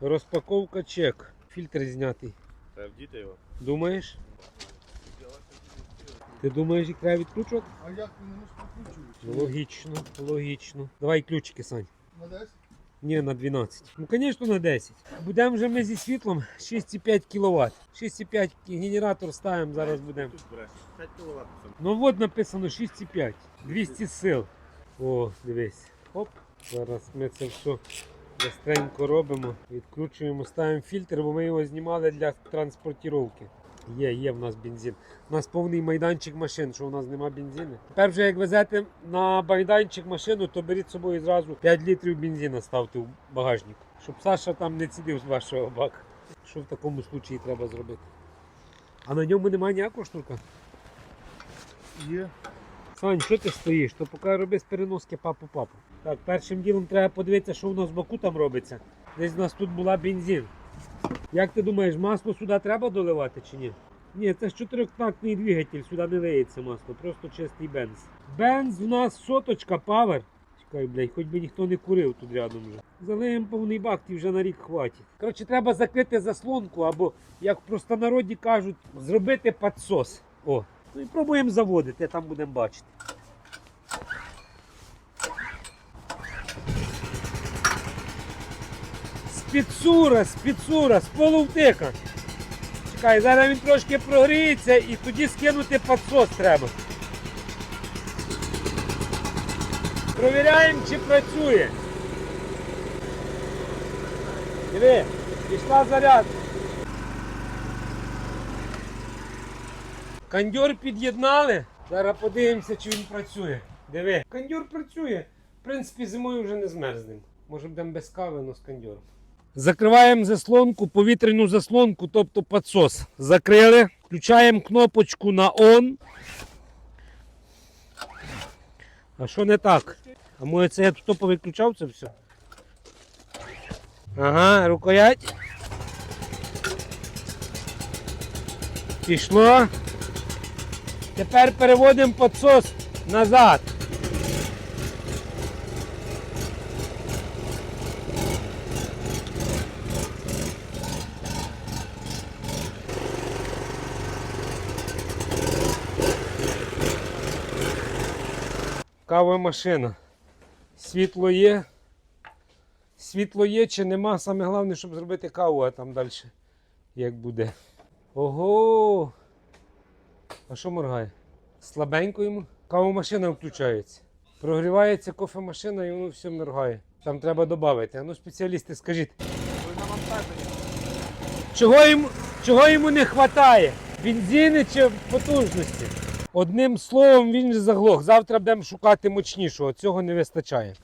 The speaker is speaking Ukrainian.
Розпаковка чек. Фільтр знятий. Та вдіти його. Думаєш? Ти думаєш, їх треба відкручувати? А як ти не можеш? Ну, Логічно, логічно. Давай ключики, Сань. На 10? Ні, на 12. Ну, звісно, на 10. Будемо вже ми зі світлом 6,5 кВт. 6,5 генератор ставимо, зараз будемо. 5 кВт. Ну от написано 6,5. 200 сил. О, дивись. Оп. Зараз ми це все быстренько робимо. Відкручуємо, ставимо фільтр, бо ми його знімали для транспортировки. Є, є в нас бензин. У нас повний майданчик машин, що у нас нема бензину. Тепер вже як везете на майданчик машину, то беріть з собою зразу 5 літрів бензину ставте в багажник. Щоб Саша там не цідив з вашого бака. Що в такому случаї треба зробити? А на ньому немає ніякого штука? Є. Сань, що ти стоїш? То поки роби з переноски папу-папу. Так, першим ділом треба подивитися, що в нас з боку там робиться. Десь у нас тут була бензин. Як ти думаєш, масло сюди треба доливати чи ні? Ні, це ж чотирьохтактний двигатель, сюди не лиється масло, просто чистий бенз. Бенз в нас соточка, павер. Чекай, блядь, хоч би ніхто не курив тут рядом вже. Залиємо повний бак, і вже на рік хватить. Коротше, треба закрити заслонку або, як в простонароді кажуть, зробити підсос. О, Ну і пробуємо заводити, там будемо бачити. Спіцура, спіцура, з полувтика. Чекай, зараз він трошки прогріється і тоді скинути підсос треба. Провіряємо, чи працює. Диви, пішла зарядка. Кондьор під'єднали. Зараз подивимося, чи він працює. Диви. Кондьор працює. В принципі, зимою вже не змерзнемо. Може будемо без кави, але з кондьором. Закриваємо заслонку, повітряну заслонку, тобто підсос. Закрили. Включаємо кнопочку на ON. А що не так? А може це я тут повиключав це все? Ага, рукоять. Пішло. Тепер переводимо підсос назад. Кава машина. Світло є. Світло є чи нема. Саме головне, щоб зробити каву, а там далі як буде. Ого! А що моргає? Слабенько йому. Кавомашина включається. Прогрівається кофемашина і воно все моргає. Там треба додати. А ну, спеціалісти, скажіть. Чого йому, чого йому не вистачає? Бензини чи потужності? Одним словом, він заглох. Завтра будемо шукати мощнішого. Цього не вистачає.